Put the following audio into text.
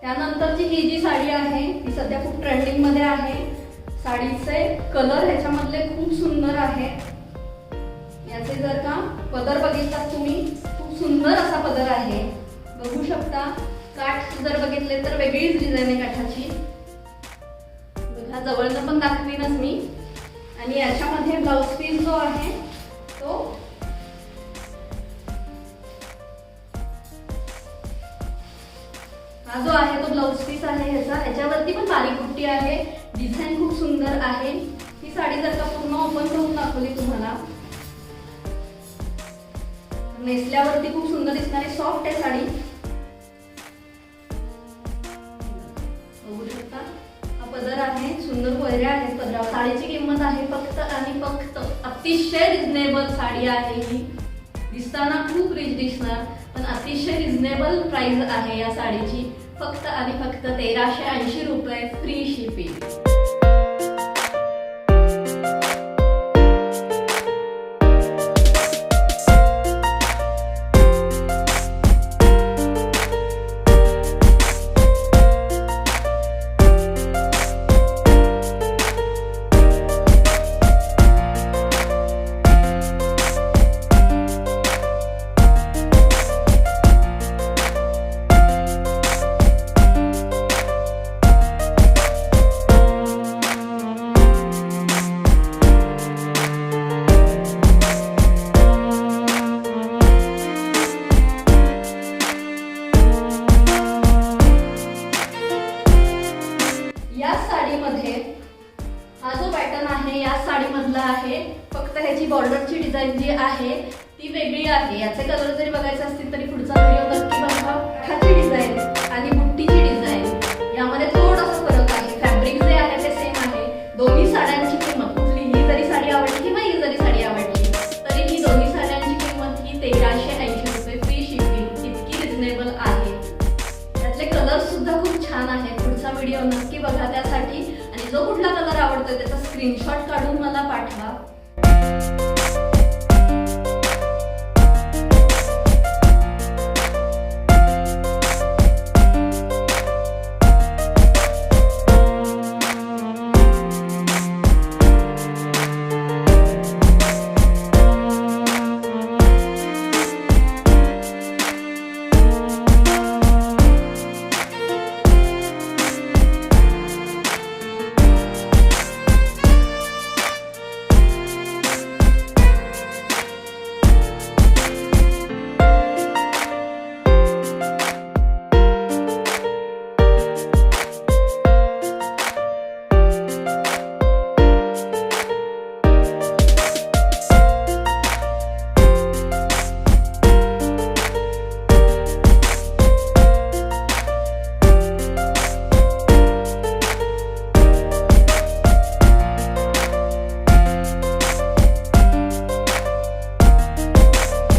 त्यानंतरची ही जी साडी आहे ती सध्या खूप ट्रेंडिंगमध्ये आहे. साडीचे कलर ह्याच्यामधले खूप सुंदर आहे. याचे जर का पदर बघितलात तुम्ही खूप सुंदर असा पदर आहे. बघू शकता काठ जर बघितले तर वेगळीच डिझाईन आहे काठाची. बघा जवळनं पण दाखवीनच मी. आणि याच्यामध्ये ब्लाऊज पीस जो आहे तो हा जो आहे तो ब्लाऊज पीस आहे ह्याचा. याच्यावरती पण बारीक बुट्टी आहे. डिझाईन खूप सुंदर आहे. ही साडी जर का पूर्ण ओपन करून दाखवली तुम्हाला नेसल्यावरती खूप सुंदर दिसणारी सॉफ्ट आहे साडी. बघू शकता. हा पदर आहे सुंदर वैऱ्या आहेत पदरावर. साडीची किंमत आहे फक्त आणि फक्त अतिशय रिझनेबल साडी आहे ही. दिसताना खूप रिच दिसणार. पण अतिशय रिझनेबल प्राइस आहे या साडीची. फक्त आणि फक्त तेराशे ऐंशी रुपये फ्री शिपिंग बॉर्डरची डिझाईन जी आहे ती वेगळी आहे. याचे कलर जरी बघायचे असतील तरी पुढचा व्हिडिओ नक्की बघा. काठाची डिझाईन आणि बुट्टीची डिझाईन यामध्ये थोडासा फरक आहे. फॅब्रिक जे आहे ते सेम आहे. दोन्ही साड्यांची किंमत कुठली ही जरी साडी आवडली किंवा ही जरी साडी आवडली तरी ही दोन्ही साड्यांची किंमत ही तेराशे ऐंशी रुपये फ्री शिपिंग इतकी रिझनेबल आहे. त्यातले कलर सुद्धा खूप छान आहेत. पुढचा व्हिडिओ नक्की बघा त्यासाठी. आणि जो कुठला कलर आवडतोय त्याचा स्क्रीनशॉट काढून मला पाठवा. you